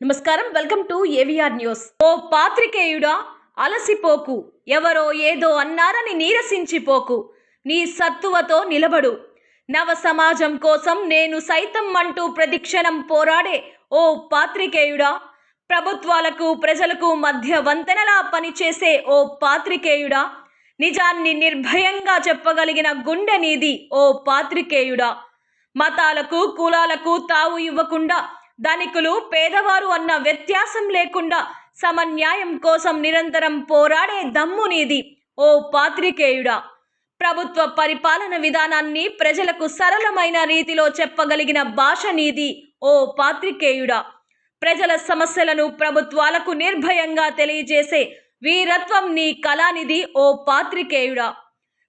నమస్కారం. Welcome to AVR news. ఓ పాత్రికేయుడా అలసిపోకు ఎవరో ఏదో అన్నారని నీరసించిపోకు నీ సత్తువతో నిలబడు. నవ సమాజం కోసం నేను సైతం అంటూ ప్రతిక్షణం పోరాడే ఓ పాత్రికేయుడా ప్రభుత్వాలకు ప్రజలకు మధ్య వంతెనలా పనిచేసే ఓ పాత్రికేయుడా నిజాన్ని నిర్భయంగా చెప్పగలిగిన గుండె నీది ఓ పాత్రికేయుడా. మతాలకు కులాలకు తావు ఇవ్వకుండా ధనికులు పేదవారు అన్న వ్యత్యాసం లేకుండా సమన్యాయం కోసం నిరంతరం పోరాడే దమ్ము నీది ఓ పాత్రికేయుడా. ప్రభుత్వ పరిపాలన విధానాన్ని ప్రజలకు సరళమైన రీతిలో చెప్పగలిగిన భాష నీది ఓ పాత్రికేయుడా. ప్రజల సమస్యలను ప్రభుత్వాలకు నిర్భయంగా తెలియజేసే వీరత్వం నీ కళానిధి ఓ పాత్రికేయుడా.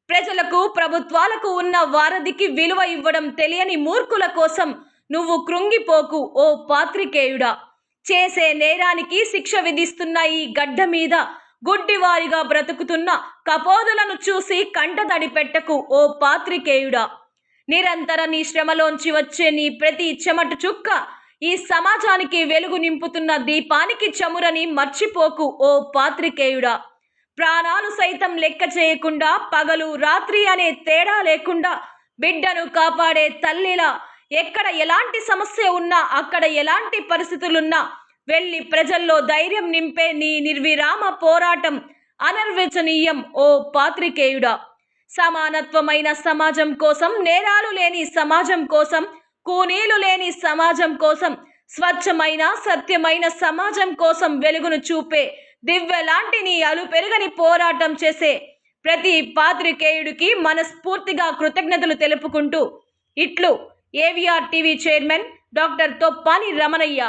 ప్రజలకు ప్రభుత్వాలకు ఉన్న వారధికి విలువ ఇవ్వడం తెలియని మూర్ఖుల కోసం నువ్వు కృంగిపోకు ఓ పాత్రికేయుడా. చేసే నేరానికి శిక్ష విధిస్తున్న ఈ గడ్డ మీద గుడ్డివారిగా బ్రతుకుతున్న కపోదులను చూసి కంటతడి పెట్టకు ఓ పాత్రికేయుడా. నిరంతర నీ శ్రమలోంచి వచ్చే నీ ప్రతి చెమట చుక్క ఈ సమాజానికి వెలుగు నింపుతున్న దీపానికి చమురని మర్చిపోకు ఓ పాత్రికేయుడా. ప్రాణాలు సైతం లెక్క చేయకుండా పగలు రాత్రి అనే తేడా లేకుండా బిడ్డను కాపాడే తల్లిలా ఎక్కడ ఎలాంటి సమస్య ఉన్నా అక్కడ ఎలాంటి పరిస్థితులున్నా వెళ్ళి ప్రజల్లో ధైర్యం నింపే నీ నిర్విరామ పోరాటం అనర్వచనీయం ఓ పాత్రికేయుడా. సమానత్వమైన సమాజం కోసం నేరాలు లేని సమాజం కోసం కూనీలు లేని సమాజం కోసం స్వచ్ఛమైన సత్యమైన సమాజం కోసం వెలుగును చూపే దివ్యలాంటి నీ అలుపెరుగని పోరాటం చేసే ప్రతి పాత్రికేయుడికి మనస్ఫూర్తిగా కృతజ్ఞతలు తెలుపుకుంటూ ఇట్లు AVR TV chairman doctor Thoppani Ramanaiah